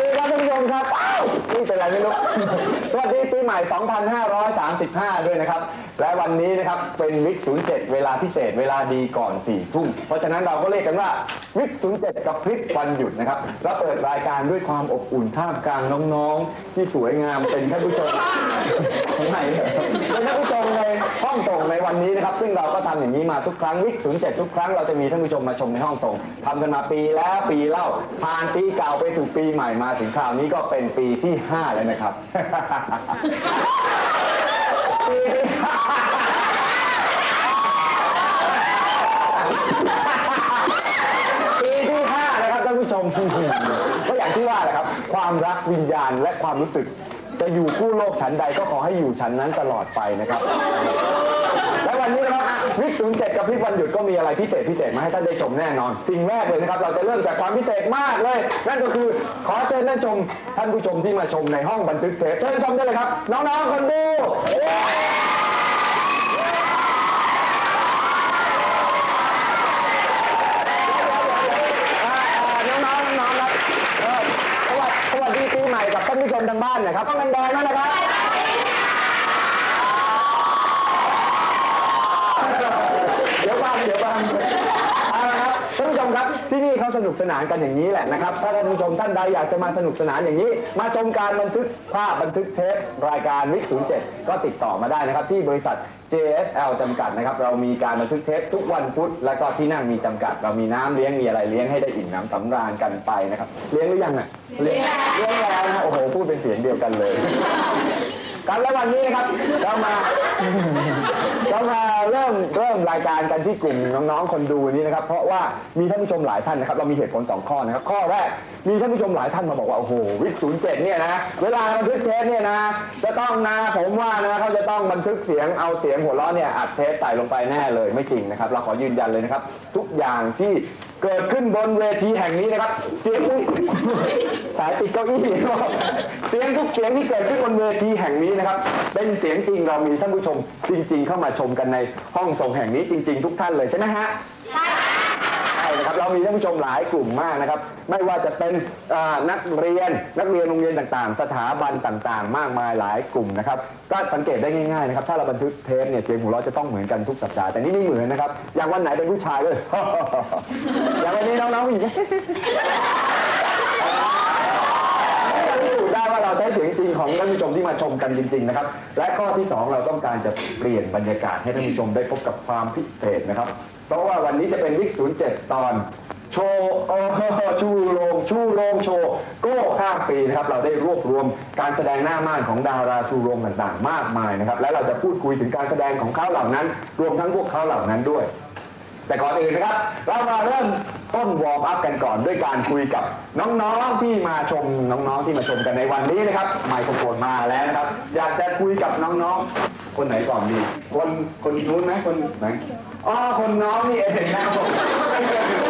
ดีครับท่านผู้ชมครับ นี่เป็นไรไม่รู้ สวัสดีปีใหม่ 2535 ด้วยนะครับ และวันนี้นะครับเป็นวิก07 เวลาพิเศษ เวลาดีก่อน4ทุ่ม เพราะฉะนั้นเราก็เรียกกันว่าวิก07 กับพริบวันหยุดนะครับเราเปิดรายการด้วยความอบอุ่นท่ามกลางน้องๆ ที่สวยงามเป็นท่านผู้ชมไม่เป็นท่านผู้ชมในห้องส่งในวันนี้นะครับ ซึ่งเราก็ทำอย่างนี้มาทุกครั้งวิก07 ทุกครั้งเราจะมีท่านผู้ชมมาชมในห้องส่ง ทำกันมาปีแล้วปีเล่าผ่านปีเก่าไปสู่ปีใหม่มาถึงคราวนี้ก็เป็นปีที่ 5 แล้วนะครับ ปีที่ห้านะครับท่านผู้ชม ก็อย่างที่ว่าแหละครับ ความรักวิญญาณและความรู้สึก จะอยู่คู่โลกฉันใดก็ขอให้อยู่ฉันนั้นตลอดไปนะครับ นี้นะครับวิก07กับพิกวันหยุดก็มีอะไรพิเศษพิเศษมาให้ท่านได้ชมแน่นอน สิ่งแรกเลยนะครับ เราจะเริ่มจากความพิเศษมากเลย นั่นก็คือขอเชิญท่านชม ท่านผู้ชมที่มาชมในห้องบันทึกเทปเชิญชมได้เลยครับ น้องๆคนดูน้องๆน้องๆครับเออสวัสสวัสดีปีใหม่กับท่านผู้ชมทางบ้านหนะครับต้องแดงๆด้วยนะครับ เดี๋ยวบ้างเดี๋ยวบ้างเอาละครับท่านผู้ชมครับที่นี่เขาสนุกสนานกันอย่างนี้แหละนะครับถ้าท่านผู้ชมท่านใดอยากจะมาสนุกสนานอย่างนี้ มาชมการบันทึกภาพบันทึกเทปรายการวิก07 ก็ติดต่อมาได้นะครับ ที่บริษัท JSL จำกัดนะครับ เรามีการบันทึกเทปทุกวันพุธและก็ที่นั่งมีจำกัด เรามีน้ำเลี้ยงมีอะไรเลี้ยงให้ได้อิ่มน้ำสำราญกันไปนะครับ เลี้ยงหรือยังอะเลี้ยงเลี้ยงแล้วนะโอ้โหพูดเป็นเสียงเดียวกันเลย ครับแล้ววันนี้นะครับเรามาเรามาเริ่มเริ่มรายการกันที่กลุ่มน้องๆคนดูนี้นะครับ เพราะว่ามีท่านผู้ชมหลายท่านนะครับ เรามีเหตุผลสองข้อนะครับ ข้อแรกมีท่านผู้ชมหลายท่านมาบอกว่าโอ้โหวิกศูนย์เจ็ดเนี่ยนะเวลาบันทึกเทปเนี่ยนะจะต้องนะผมว่านะเขาจะต้องบันทึกเสียงเอาเสียงหัวเราะเนี่ยอัดเทปใส่ลงไปแน่เลยไม่จริงนะครับ เราขอยืนยันเลยนะครับ ทุกอย่างที่ เกิดขึ้นบนเวทีแห่งนี้นะครับ เสียงอุ๊ยสายติดเก้าอี้เสียงทุกเสียงที่เกิดขึ้นบนเวทีแห่งนี้นะครับ เป็นเสียงจริงเรามีท่านผู้ชมจริง ๆ เข้ามาชมกันในห้องส่งแห่งนี้จริง ๆ ทุกท่านเลยใช่ไหมฮะ ใช่นะครับเรา มีท่านผู้ชมหลายกลุ่มมากนะครับ ไม่ว่าจะเป็นอ่านักเรียนนักเรียนโรงเรียนต่างๆ สถาบันต่างๆ มากมายหลายกลุ่มนะครับก็สังเกตได้ง่ายๆนะครับถ้าเราบันทึกเทปเนี่ยเสียงหัวเราะจะต้องเหมือนกันทุกสัปดาห์แต่นี่ไม่เหมือนนะครับอย่างวันไหนเป็นผู้ชายเลย อย่างวันนี้น้องๆผู้หญิง พิสูจน์ได้ว่าเราใช้เสียงจริงของท่านผู้ช มที่มาชมกันจริง ๆ นะครับ และข้อที่ 2 เราต้องการจะเปลี่ยนบรรยากาศให้ท่านผู้ชมได้พบกับความพิเศษนะครับ เพราะว่าวันนี้จะเป็นวิก07 ตอน โชว์โอ้โหชูโรงชูโรงโชว์โก้ข้ามปีนะครับ เราได้รวบรวมการแสดงหน้าม่านของดาราชูโรงต่างๆ มากมายนะครับ และเราจะพูดคุยถึงการแสดงของเขาเหล่านั้น รวมทั้งพวกเขาเหล่านั้นด้วย แต่ก่อนอื่นนะครับ เรามาเริ่ม ต้นวอร์มอัพกันก่อนด้วยการคุยกับน้องๆที่มาชมน้องๆที่มาชมกันในวันนี้นะครับไมโครโฟนมาแล้วนะครับ อยากจะคุยกับน้องๆ คนไหนก่อนดี คนคนนู้นไหมคนไหนอ๋อคนน้องนี่เองนะครับผม